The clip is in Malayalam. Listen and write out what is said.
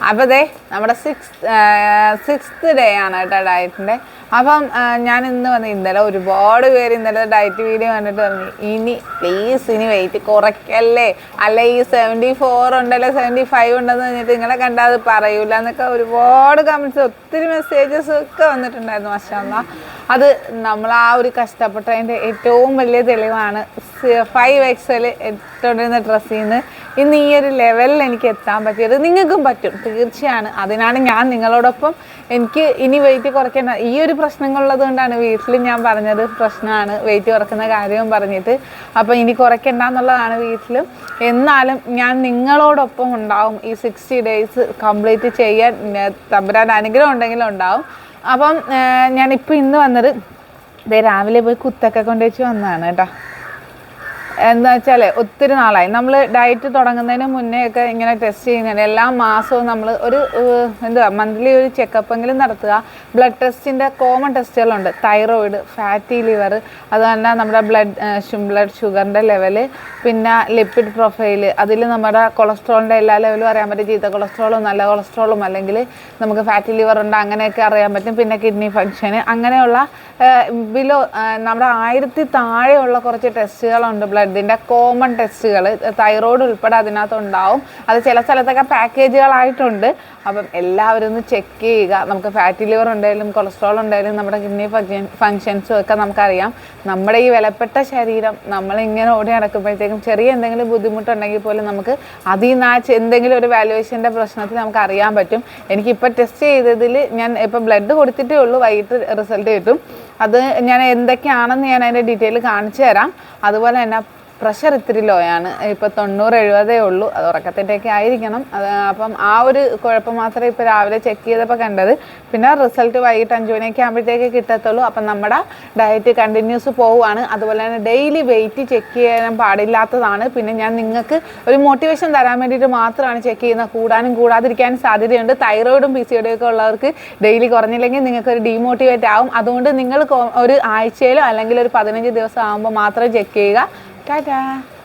അപ്പോൾ ദേ നമ്മുടെ സിക്സ് സിക്സ്ത് ഡേ ആണ് കേട്ടോ ഡയറ്റിന്റെ അപ്പം ഞാൻ ഇന്ന് വന്ന് ഇന്നലെ ഒരുപാട് പേര് ഇന്നലെ ഡയറ്റ് വീഡിയോ കണ്ടിട്ട് പറഞ്ഞു ഇനി പ്ലീസ് ഇനി വെയിറ്റ് കുറയ്ക്കല്ലേ? അല്ല ഈ സെവന്റി ഫോർ ഉണ്ടല്ലോ സെവന്റി ഫൈവ് ഉണ്ടെന്ന് പറഞ്ഞിട്ട് നിങ്ങളെ കണ്ടാൽ അത് പറയൂല എന്നൊക്കെ ഒരുപാട് കമൻസ് ഒത്തിരി മെസ്സേജസ് ഒക്കെ വന്നിട്ടുണ്ടായിരുന്നു മഷാല്ല അത് നമ്മൾ ആ ഒരു കഷ്ടപ്പെട്ടതിന്റെ ഏറ്റവും വലിയ തെളിവാണ്. ഫൈവ് എക്സൽ ഇട്ടുകൊണ്ടിരുന്ന ഡ്രസ്സിൽ നിന്ന് ഇന്ന് ഈ ഒരു ലെവലിൽ എനിക്ക് എത്താൻ പറ്റിയത് നിങ്ങൾക്കും പറ്റും. തീർച്ചയാണ്. അതിനാണ് ഞാൻ നിങ്ങളോടൊപ്പം എനിക്ക് ഇനി വെയിറ്റ് കുറയ്ക്കേണ്ട ഈ ഒരു പ്രശ്നങ്ങളുള്ളത് കൊണ്ടാണ് വീട്ടിൽ ഞാൻ പറഞ്ഞത് പ്രശ്നമാണ് വെയിറ്റ് കുറക്കുന്ന കാര്യവും പറഞ്ഞിട്ട്. അപ്പോൾ ഇനി കുറയ്ക്കണ്ട എന്നുള്ളതാണ് വീട്ടിലും. എന്നാലും ഞാൻ നിങ്ങളോടൊപ്പം ഉണ്ടാവും. ഈ സിക്സ്റ്റി ഡേയ്സ് കംപ്ലീറ്റ് ചെയ്യാൻ തമ്പുരാൻ അനുഗ്രഹം ഉണ്ടെങ്കിലും ഉണ്ടാവും. അപ്പം ഞാനിപ്പോൾ ഇന്ന് വന്നത് ഇതേ രാവിലെ പോയി കുത്തൊക്കെ കൊണ്ടുവച്ച് വന്നതാണ് കേട്ടോ. എന്താ വെച്ചാൽ ഒത്തിരി നാളായി. നമ്മൾ ഡയറ്റ് തുടങ്ങുന്നതിന് മുന്നേ ഒക്കെ ഇങ്ങനെ ടെസ്റ്റ് ചെയ്യുന്നുണ്ട് എല്ലാ മാസവും നമ്മൾ ഒരു എന്താ മന്ത്ലി ഒരു ചെക്കപ്പ് എങ്കിലും നടത്തുക. ബ്ലഡ് ടെസ്റ്റിന്റെ കോമൺ ടെസ്റ്റുകളുണ്ട് തൈറോയിഡ് ഫാറ്റി ലിവർ അതുതന്നെ നമ്മുടെ ബ്ലഡ് ബ്ലഡ് ഷുഗറിന്റെ ലെവൽ പിന്നെ ലിപ്പിഡ് പ്രൊഫൈൽ അതിൽ നമ്മുടെ കൊളസ്ട്രോളിന്റെ എല്ലാ ലെവലും അറിയാൻ പറ്റും. ചീത്ത കൊളസ്ട്രോളും നല്ല കൊളസ്ട്രോളും അല്ലെങ്കിൽ നമുക്ക് ഫാറ്റി ലിവർ ഉണ്ട് അങ്ങനെയൊക്കെ അറിയാൻ പറ്റും. പിന്നെ കിഡ്നി ഫങ്ഷന് അങ്ങനെയുള്ള ബിലോ നമ്മുടെ ആയിരത്തി താഴെയുള്ള കുറച്ച് ടെസ്റ്റുകളുണ്ട് ബ്ലഡിന്റെ കോമൺ ടെസ്റ്റുകൾ തൈറോയ്ഡ് ഉൾപ്പെടെ അതിനകത്ത് ഉണ്ടാവും. അത് ചില സ്ഥലത്തൊക്കെ പാക്കേജുകളായിട്ടുണ്ട് അപ്പം എല്ലാവരും ഒന്ന് ചെക്ക് ചെയ്യുക. നമുക്ക് ഫാറ്റി ലിവർ ഉണ്ടായാലും കൊളസ്ട്രോൾ ഉണ്ടായാലും നമ്മുടെ കിഡ്നി ഫങ്ഷൻസും ഒക്കെ നമുക്കറിയാം. നമ്മുടെ ഈ വിലപ്പെട്ട ശരീരം നമ്മളിങ്ങനെ ഓടി നടക്കുമ്പോഴത്തേക്കും ചെറിയ എന്തെങ്കിലും ബുദ്ധിമുട്ടുണ്ടെങ്കിൽ പോലും നമുക്ക് അതിൽ നിന്ന് ആ എന്തെങ്കിലും ഒരു വാലുവേഷന്റെ പ്രശ്നത്തിൽ നമുക്ക് അറിയാൻ പറ്റും. എനിക്കിപ്പോൾ ടെസ്റ്റ് ചെയ്തതിൽ ഞാൻ ഇപ്പോൾ ബ്ലഡ് കൊടുത്തിട്ടേ ഉള്ളൂ. വൈകിട്ട് റിസൾട്ട് കിട്ടും. അത് ഞാൻ എന്തൊക്കെയാണെന്ന് ഞാൻ അതിന്റെ ഡീറ്റെയിൽ കാണിച്ചു തരാം. അതുപോലെ തന്നെ പ്രഷർ ഇത്തിരി ലോ ആണ്. ഇപ്പോൾ തൊണ്ണൂറ് എഴുപതേ ഉള്ളൂ. അത് ഉറക്കത്തിന്റെയൊക്കെ ആയിരിക്കണം. അത് അപ്പം ആ ഒരു കുഴപ്പം മാത്രമേ ഇപ്പോൾ രാവിലെ ചെക്ക് ചെയ്തപ്പോൾ കണ്ടത്. പിന്നെ റിസൾട്ട് വൈകിട്ട് അഞ്ച് മണിയൊക്കെ ആകുമ്പോഴത്തേക്ക് കിട്ടത്തുള്ളൂ. അപ്പം നമ്മുടെ ഡയറ്റ് കണ്ടിന്യൂസ് പോവുകയാണ്. അതുപോലെ തന്നെ ഡെയിലി വെയിറ്റ് ചെക്ക് ചെയ്യാൻ പാടില്ലാത്തതാണ്. പിന്നെ ഞാൻ നിങ്ങൾക്ക് ഒരു മോട്ടിവേഷൻ തരാൻ വേണ്ടിയിട്ട് മാത്രമാണ് ചെക്ക് ചെയ്യുന്നത് കൂടാനും കൂടാതിരിക്കാനും സാധ്യതയുണ്ട്. തൈറോയിഡും പി സി ഒക്കെ ഉള്ളവർക്ക് ഡെയിലി കുറഞ്ഞില്ലെങ്കിൽ നിങ്ങൾക്ക് ഒരു ഡീമോട്ടിവേറ്റ് ആവും. അതുകൊണ്ട് നിങ്ങൾ ഒരു ആഴ്ചയിലോ അല്ലെങ്കിൽ ഒരു പതിനഞ്ച് ദിവസം ആകുമ്പോൾ മാത്രം ചെക്ക് ചെയ്യുക. 嘎嘎